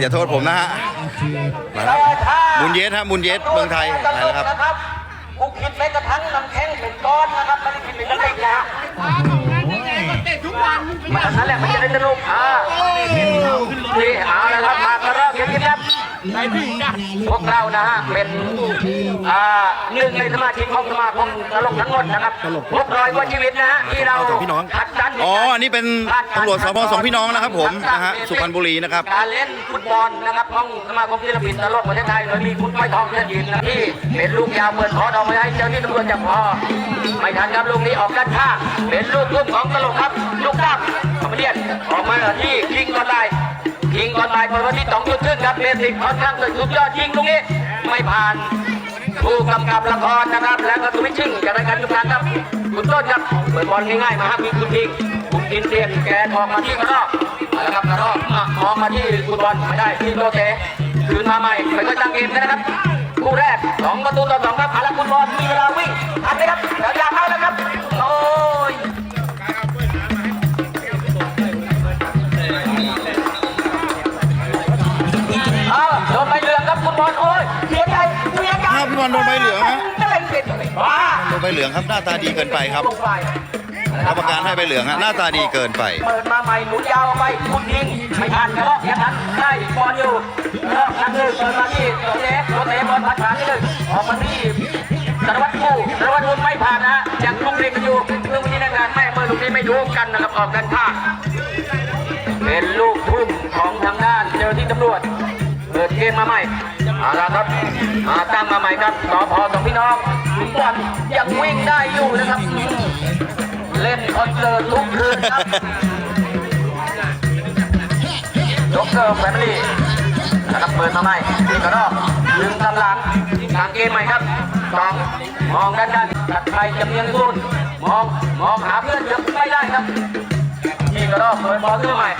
อย่าโทษผมนะฮะมาครับบุญเยสฮะบุญเยสเมืองไทยไหนแล้วครับกูคิดแม้กระทั่งน้ำแข็งเป็นก้อนนะครับไม่ได้คิดเป็นกระติกนะฮะมาทางนั้นแหละมันจะได้สนุกอ่านี่เอาละครับมากระรอกอย่างนี้ครับ พวกเรานะฮะเป็นอ่าหนึ่งในสมาชิกของสมาคมตลกทั้งหมดนะครับพวกร้อยกว่าชีวิตนะฮะที่เราสองพี่น้องคัดสรรอ๋ออันนี้เป็นตำรวจสพสองพี่น้องนะครับ ผมนะฮะสุพรรณบุรีนะครับการเล่นฟุตบอลนะครับของสมาคมศิลปินตลกประเทศไทยโดยมีคุณไม้ทองเชิญยินนะที่เป็นลูกยาวเปิดคอดอกไม้ให้เจ้าหน้าที่ตำรวจจับพอไม่ทันครับลูกนี้ออกด้านข้างเป็นลูกทุ่มของตลกครับลูกตั้มคอมเมเดียนออกมาที่คิงออนไลน์ คิงออนไลน์เปิดวันที่สองจุดครึ่งครับเบสิกค่อนข้างสุดยอดยิงลูกนี้ไม่ผ่าน ผู้กำกับละครนะครับ แล้วก็สุวิชิงจากรายการทุกท่านครับคุณต้นครับเปิดบอลง่ายๆมาครับมีคุณทิงคุณทินเตียนแกนออกมาที่กระรอกนะครับกระรอกอะมองมาที่คุณบอลไม่ได้ที่โลเตคืนมาใหม่ไปก็จังเกมนะครับคู่แรกสองประตูต่อสองครับอาละคุณบอลมีเวลาวิ่งทันไหมครับเดี๋ยวยาวเข้าแล้วครับโอ้ บเหลืองครับหน้าตาดีเกินไปครับลงไปกรรมการให้ใบเหลืองฮะหน้าตาดีเกินไป เปิดมาใหม่หมุนยาวไปคุณยิงไม่ทันกระรอกยังทันได้บอลอยู่กระรอกนักหนึ่งเปิดมาที่โรเตโรเตสบอลผ่านผ่านที่หนึ่งออกมาที่สารวัตรผู้สารวัตรผู้ไม่ผ่านนะยังลุกเล็กกันอยู่เรื่องนี้ในการแม่เมื่อลูกนี้ไม่ดูกันนะครับออกด้านข้างเป็นลูกทุ่มของทางด้านเจ้าหน้าที่ตำรวจเปิดเกมมาใหม่เอาละครับมาตั้งมาใหม่ครับสพสองพี่น้อง บอลยังวิ่งได้อยู่นะครับ เล่นคอนเสิร์ตทุกคืนครับยกเกอร์แฟมิลี่นะครับเปิดมาใหม่นี่ก็รอบดึงกำลังทางเกมใหม่ครับสองมองด้านด้านตัดไปจำเนียงรุ่นมองมองหาเพื่อนยังไม่ได้ครับนี่ก็รอบเปิดบอลขึ้นใหม่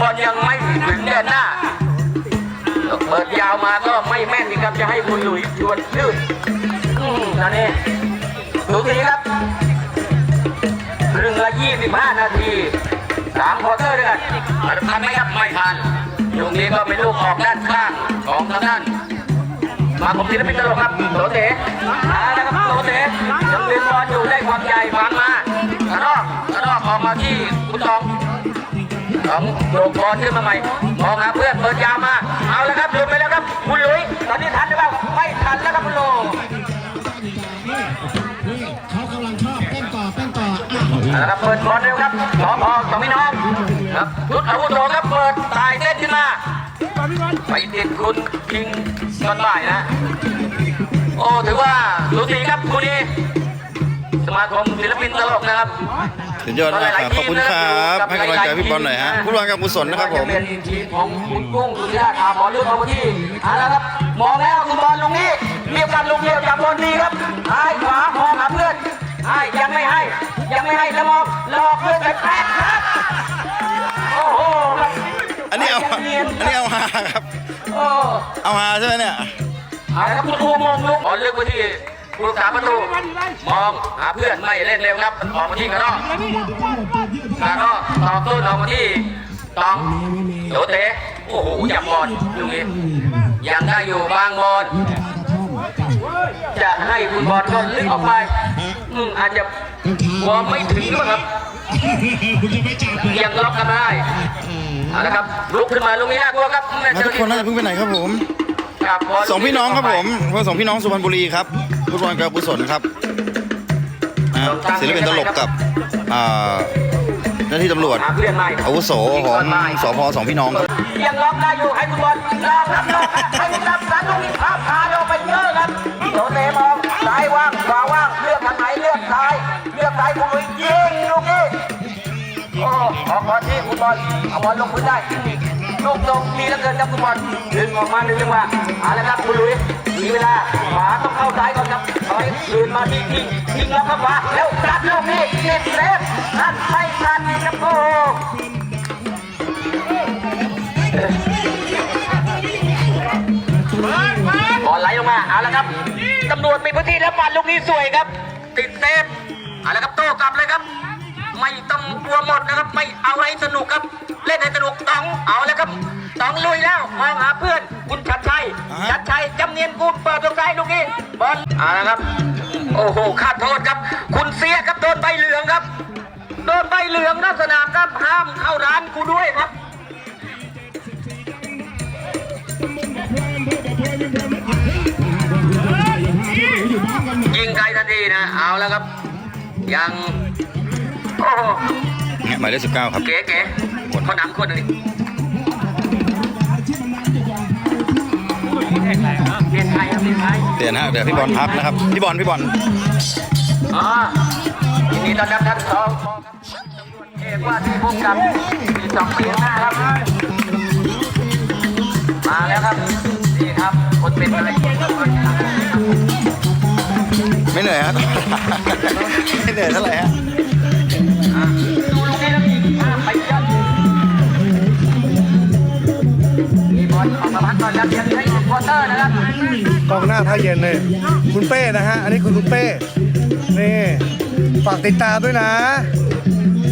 บอลยังไม่ถึงแดนหน้าเปิดยาวมาก็ไม่แม่นนี่ครับจะให้คุณหลุยชวนลื่น อืมนั่นเองดูสิครับครึ่งละ25นาทีสามควอเตอร์ด้วยกันทันไหมครับไม่ทันลูกนี้ก็เป็นลูกออกด้านข้างของทางด้านมาผมศิลปินตลกครับโตเต๋มาแล้วครับโตเต๋ยังเล่นบอลอยู่ได้ความใหญ่ฟังมากระรอกกระรอกออกมาที่คุณตองสองโยกบอลขึ้นมาใหม่มองหาเพื่อนเปิดยาวมา เอาแล้วครับหลุดไปแล้วครับ คุณหลุยตอนนี้ทันหรือเปล่าไม่ทันแล้วครับคุณโล นะครับเปิดบอลเร็วครับสองพอสองพี่น้องครับรุดอาวุโสครับเปิดตายเต้นขึ้นมาไปติดคุณคิงตอนบ่ายนะ โอ้ถือว่าสูสีครับคู่นี้สมาคมศิลปินตลกนะครับสุดยอดมากครับขอบคุณครับให้กำลังใจพี่บอลหน่อยฮะผู้วางกับกุศลนะครับผมไว่าจเป็นทีมของคุณกุ้งสุธิราชอาบอลลูกเอามาที่เอาละครับมองแล้วคุณบอลลุงนี้เรียกกันลุงเดียวจับบอลดีครับ นี้เอายังเนียนอันนี้เอาฮาครับ โอ้เอาฮาใช่ไหมเนี่ย เอาละครับคุณครูมองลุกบอลเลือกไปที่ผู้รักษาประตู มองหาเพื่อนไม่เล่นเร็วครับออกมาที่กระรอกกระรอกต่อต้นออกมาที่ตองโดเตะโอ้โหจับบอลลูกนี้ยังได้อยู่บางบอลจะให้คุณบอลก็ลึกออกไปอืมอาจจะวอร์มไม่ถึงหรือเปล่าครับคุณจะไม่จับเลยยังล็อกกันไม่ได้ เอาละครับลุกขึ้นมาลูกนี้น่ากลัวครับแม่มาทุกคนน่าจะเพิ่งไปไหนครับผมครับบลสองพี่น้องครับผมพวกสองพี่น้องสุพรรณบุรีครับผู้วางกับกุศลครับอ่าศิลปินตลกกับอ่าเจ้าหน้าที่ตำรวจหาเพื่อนใหม่อาวุโสของสพสองพี่น้องครับยังล็อกได้อยู่ให้คุณบอล บอลลงพื้นได้ลูกตรงมีแล้วเกินครับคุณบอลดึงออกมาดึงจังหวะเอาละครับคุณลุยมีเวลาขวาต้องเข้าซ้ายก่อนครับถอยคืนมาที่ที่ทิ้งล็อกเข้าขวาแล้วตัดลูกนี้เน็ตเซฟนั่นไม่ทันครับโอ้บอลไหลลงมาเอาละครับตำรวจมีพื้นที่แล้วปัดลูกนี้สวยครับ ติดเซฟเอาละครับโต้กลับเลยครับ ไม่ต้องกลัวหมดนะครับ ไม่เอาให้สนุกครับ เล่นให้สนุกต้องเอาแล้วครับต้องลุยแล้วมองหาเพื่อน คุณชัดชัยอ่าฮะชัดชัยจำเนียนกูลเปิดตรงซ้ายลูกนี้บอลเอาละครับ โอ้โหขาดโทษครับ คุณเสียครับโดนใบเหลืองครับโดนใบเหลืองนอกสนามครับห้ามเข้าร้านกูด้วยครับยิงไกลทันทีนะ เอาแล้วครับ ยัง โอ้โหเนี่ยหมายเลขสิบเก้าครับเก๋เก๋เขานำคนหนึ่งดิเปลี่ยนไทยครับเปลี่ยนไทยเปลี่ยนฮะเดี๋ยวพี่บอลพักนะครับ พี่บอลพี่บอลอ๋อยินดีต้อนรับท่านสองเอกว่าที่พุ่งกับมีสองเสียงหน้าครับมาแล้วครับนี่ครับคนเป็นอะไรไม่เหนื่อยฮะไม่เหนื่อยเท่าไหร่ฮะดูลู กนี้แล้วอ่าไปยัดมีบอลออกมาพักก่อนแล้วยังใช้ควอเตอร์นะครับกองหน้าท่าเย็นเลยคุณเป้นะฮะ อันนี้คือคุณเป้ นี่ฝากติดตามด้วยนะ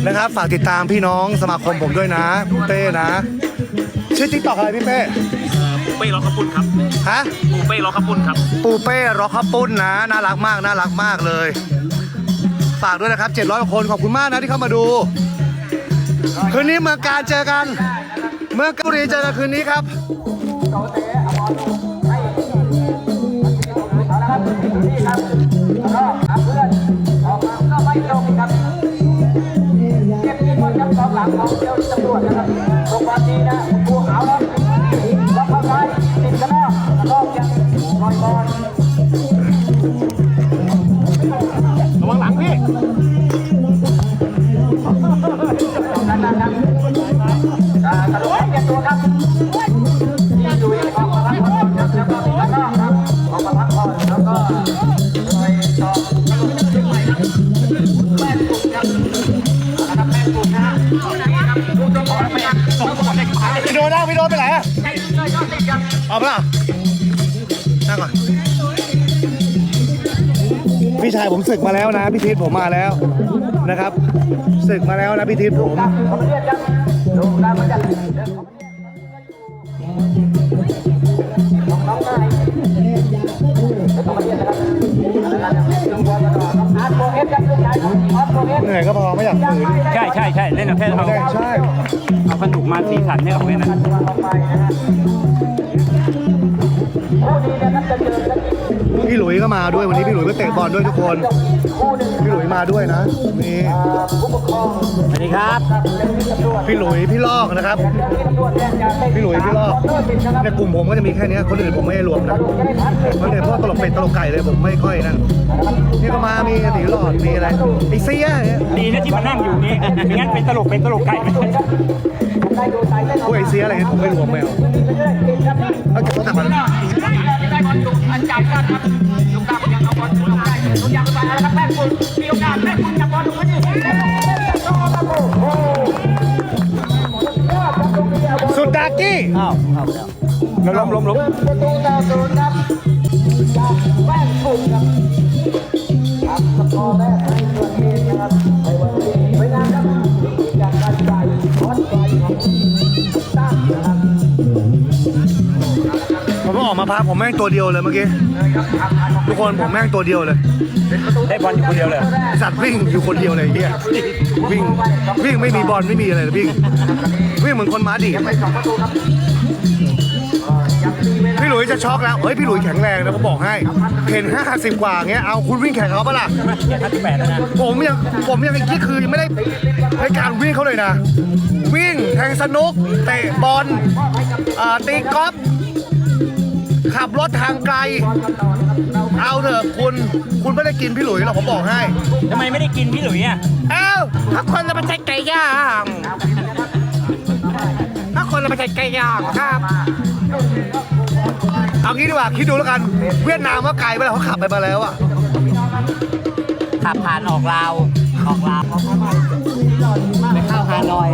นะครับ ฝากติดตามพี่น้องสมาคมผมด้วยนะ คุณเป้นะ ชื่อติ๊กต็อกอะไรพี่เป้ ปูเป้ล็อกกระปุนครับ ฮะ ปูเป้ล็อกกระปุนครับ ปูเป้ร็อกข้าวปุ้นนะ น่ารักมาก น่ารักมากเลย ฝากด้วยนะครับ 700 คนขอบคุณมากนะที่เข้ามาดู คืนนี้เมืองการเจอกัน เมืองกาหลีเจอกันคืนนี้ครับเก็บยิงบอลครับกองหลังของเจ้าตำรวจนะครับตรงบอลดีนะ พี่โดนนะพี่โดนไปไหนอะใช้เอดติดครับเอาปล่ะนั่งก่อน พี่ชายผมศึกมาแล้วนะ พี่ทิศผมมาแล้วนะครับศึกมาแล้วนะพี่ทิศผม เหนื่อยก็พอไม่อยากฝืนใช่ใช่ใช่เล่นเอาแค่เอาใช่เอาสนุกมาสีสันให้เอาแค่นั้นตัวอนะฮะคู่นี้นะครับจะเจอนอีกพี่หลุยก็มาด้วยวันนี้พี่หลุยก็เตะบอลด้วยทุกคน คู่หนึ่งพี่หลุยส์มาด้วยนะนี่ผู้ปกครองสวัสดีครับเป็นที่ตำรวจพี่หลุยส์พี่ลอกนะครับที่ตำรวจแจ้งการพี่หลุยส์พี่ลอกในกลุ่มผมก็จะมีแค่เนี้ยคนอื่นผมไม่ได้รวมนะคนอื่นพวกตลกเป็ดตลกไก่เลยผมไม่ค่อยนั่นนี่ก็มามีสีหลอดมีอะไรไอเสียเนี่ยดีนะที่มานั่งอยู่นี่ไม่งั้นเป็นตลกเป็นตลกไก่ไม่ใช่ได้ดูสายเส้นพวกไอเสียอะไรเงี้ยผมไม่รวมแมวเอาเก็บโทรศัพท์มา อ้าวเข้าแล้วล้มล้มล้มประตูต่อศูนย์ครับจากแม่คุณครับครับ ผมก็ออกมาพาผมแม่งตัวเดียวเลยเมื่อกี้ทุกคนผมแม่งตัวเดียวเลยได้บอลอยู่คนเดียวเลยสัตว์วิ่งอยู่คนเดียวเลยไอ้เฮียวิ่งวิ่งไม่มีบอลไม่มีอะไรเลยวิ่งวิ่งเหมือนคนม้าดีดไปสองประตูครับยังมีเวลาพี่หลุยจะช็อกแล้วเฮ้ยพี่หลุยแข็งแรงนะผมบอกให้เห็น50กว่าเงี้ยเอาคุณวิ่งแข่งเขาปะล่ะเกียร์ห้าสิบแปดแล้วนะผมยังผมยังอีกที่คือยังไม่ได้ในการวิ่งเขาเลยนะ วิ่งแทงสนุกเตะบอลอ่าตีกอล์ฟ ขับรถทางไกล เอาเถอะคุณ คุณไม่ได้กินพี่หลุยหรอกผมบอกให้ ทำไมไม่ได้กินพี่หลุยอะ เอ้าถ้าคนจะมาใช้ไก่ย่างถ้าคนจะมาใช้ไก่ย่างครับ เอางี้ดีกว่าคิดดูแล้วกัน เวียดนามว่าไกลไปแล้วเขาขับไปมาแล้วอะขับผ่านออกลาวออกลาวไปเข้าฮานอย